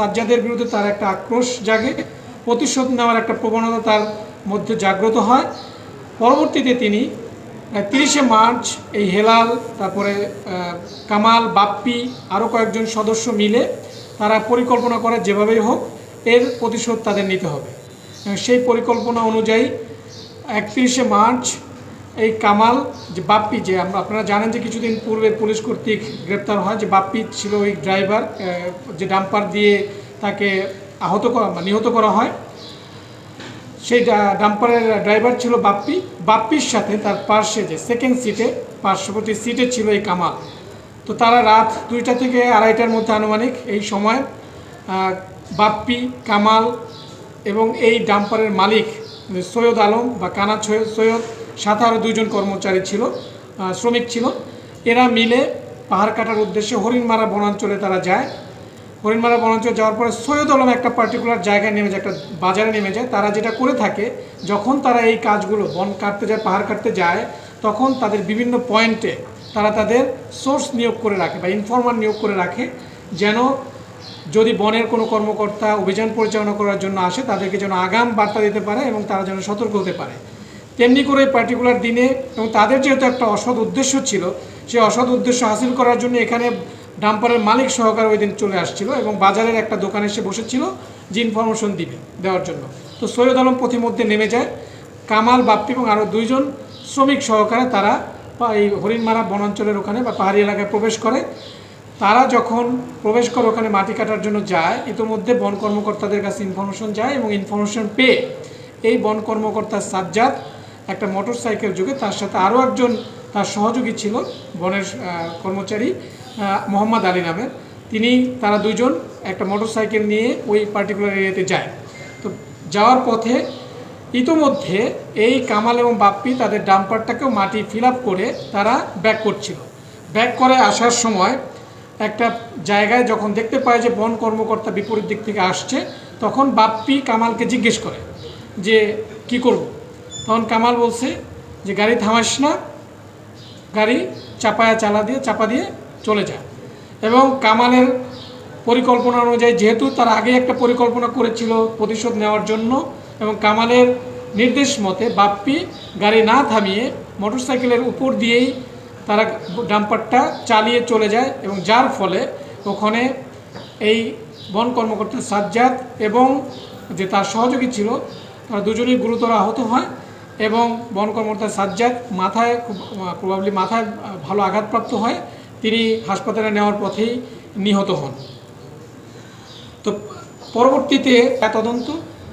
সাজ্জাদের বিরুদ্ধে তার একটা আক্রোশ জাগে, প্রতিশোধ নেওয়ার একটা প্রবণতা তার মধ্যে জাগ্রত হয়। পরবর্তীতে তিনি তিরিশে মার্চ এই হেলাল, তারপরে কামাল, বাপ্পি আরও কয়েকজন সদস্য মিলে তারা পরিকল্পনা করে যেভাবেই হোক এর প্রতিশোধ তাদের নিতে হবে। সেই পরিকল্পনা অনুযায়ী একত্রিশে মার্চ এই কামাল, যে বাপ্পি, যে আমরা, আপনারা জানেন যে কিছুদিন পূর্বে পুলিশ কর্তৃক গ্রেপ্তার হয়, যে বাপ্পি ছিল ওই ড্রাইভার যে ডাম্পার দিয়ে তাকে আহত করা বা নিহত করা হয়। সেই ডাম্পারের ড্রাইভার ছিল বাপ্পি। বাপ্পির সাথে তার পার্শ্বে যে সেকেন্ড সিটে পার্শ্ববর্তী সিটে ছিল এই কামাল। তো তারা রাত দুইটা থেকে আড়াইটার মধ্যে আনুমানিক এই সময় বাপ্পি, কামাল এবং এই ডাম্পারের মালিক সৈয়দ আলম বা কানা সৈয়দ সাথে আরও দুইজন কর্মচারী ছিল শ্রমিক ছিল। এরা মিলে পাহাড় কাটার উদ্দেশ্যে হরিণমারা বনাঞ্চলে তারা যায়। হরিণমারা বনাঞ্চল যাওয়ার পরে সৈয়দ আলম একটা পার্টিকুলার জায়গায় নেমে যায়, একটা বাজারে নেমে যায়। তারা যেটা করে থাকে, যখন তারা এই কাজগুলো বন কাটতে যায়, পাহাড় কাটতে যায়, তখন তাদের বিভিন্ন পয়েন্টে তারা তাদের সোর্স নিয়োগ করে রাখে বা ইনফরমার নিয়োগ করে রাখে, যেন যদি বনের কোনো কর্মকর্তা অভিযান পরিচালনা করার জন্য আসে, তাদেরকে যেন আগাম বার্তা দিতে পারে এবং তারা যেন সতর্ক হতে পারে। তেমনি করে পার্টিকুলার দিনে এবং তাদের যেহেতু একটা অসৎ উদ্দেশ্য ছিল সেই অসৎ উদ্দেশ্য হাসিল করার জন্য এখানে ডাম্পারের মালিক সহকারে ওই দিন চলে আসছিল এবং বাজারের একটা দোকানে এসে বসেছিল যে ইনফরমেশন দিবে, দেওয়ার জন্য। তো সৈয়দ আলম পথিমধ্যে নেমে যায়। কামাল, বাপ্পি এবং আরও দুইজন শ্রমিক সহকারে তারা এই হরিণমারা বনাঞ্চলের ওখানে বা পাহাড়ি এলাকায় প্রবেশ করে। তারা যখন প্রবেশ করে ওখানে মাটি কাটার জন্য যায়, ইতিমধ্যে বন কর্মকর্তাদের কাছে ইনফরমেশন যায় এবং ইনফরমেশন পেয়ে এই বন কর্মকর্তা সাজ্জাদ একটা মোটর সাইকেল যুগে তার সাথে আরও একজন তার সহযোগী ছিল, বনের কর্মচারী মোহাম্মদ আলী নামে তিনি, তারা দুজন একটা মোটর সাইকেল নিয়ে ওই পার্টিকুলার এরিয়াতে যায়। তো যাওয়ার পথে ইতোমধ্যে এই কামাল এবং বাপ্পি তাদের ডাম্পারটাকেও মাটি ফিল করে তারা ব্যাক করছিল। ব্যাক করে আসার সময় একটা জায়গায় যখন দেখতে পায় যে বন কর্মকর্তা বিপরীত দিক থেকে আসছে, তখন বাপ্পি কামালকে জিজ্ঞেস করে যে, কি করব? তখন কামাল বলছে যে, গাড়ি থামাস না, গাড়ি চাপায়া চালা দিয়ে, চাপা দিয়ে চলে যায় এবং কামালের পরিকল্পনা অনুযায়ী, যেহেতু তার আগে একটা পরিকল্পনা করেছিল প্রতিশোধ নেওয়ার জন্য, এবং কামালের নির্দেশ মতে বাপ্পি গাড়ি না থামিয়ে মোটরসাইকেলের উপর দিয়েই তারা ডাম্পারটা চালিয়ে চলে যায়, এবং যার ফলে ওখানে এই বন কর্মকর্তা সাজ্জাদ এবং যে তার সহযোগী ছিল, তারা দুজনেই গুরুতর আহত হয়। এবং বন কর্মকর্তা সাজ্জাদ মাথায় প্রবাবলি মাথায় ভালো আঘাতপ্রাপ্ত হয়। তিনি হাসপাতালে নেওয়ার পথেই নিহত হন। তো পরবর্তীতে তদন্ত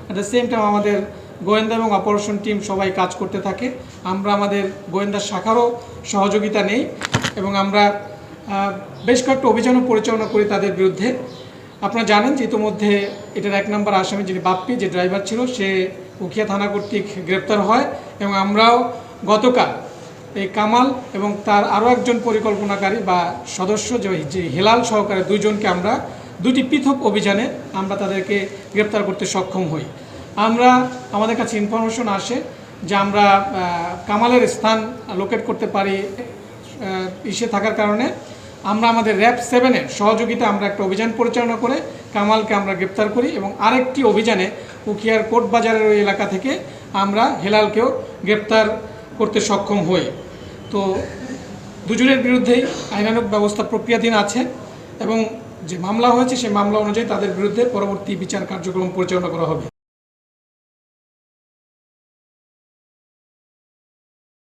অ্যাট দ্য সেম টাইম আমাদের গোয়েন্দা এবং অপারেশন টিম সবাই কাজ করতে থাকে। আমরা আমাদের গোয়েন্দা শাখারও সহযোগিতা নেই এবং আমরা বেশ কয়েকটা অভিযানও পরিচালনা করি তাদের বিরুদ্ধে। আপনারা জানেন যে ইতিমধ্যে এটার এক নম্বর আসামি যিনি বাপ্পি, যে ড্রাইভার ছিল, সে উখিয়া থানা কর্তৃক গ্রেপ্তার হয় এবং আমরাও গতকাল এই কামাল এবং তার আরও একজন পরিকল্পনাকারী বা সদস্য, যে হেলাল সহকারে দুইজনকে আমরা, দুটি পৃথক অভিযানে আমরা তাদেরকে গ্রেপ্তার করতে সক্ষম হই। আমরা, আমাদের কাছে ইনফরমেশন আসে যে আমরা কামালের স্থান লোকেট করতে পারি ইসে থাকার কারণে। আমরা আমাদের র্যাব সেভেনের সহযোগিতা আমরা একটা অভিযান পরিচালনা করে কামালকে আমরা গ্রেপ্তার করি এবং আরেকটি অভিযানে উকিয়ার কোর্ট বাজারের ওই এলাকা থেকে আমরা হেলালকেও গ্রেপ্তার করতে সক্ষম হই। তো দুজনের বিরুদ্ধেই আইনানুক ব্যবস্থা প্রক্রিয়াধীন আছে এবং যে মামলা হয়েছে সেই মামলা অনুযায়ী তাদের বিরুদ্ধে পরবর্তী বিচার কার্যক্রম পরিচালনা করা হবে।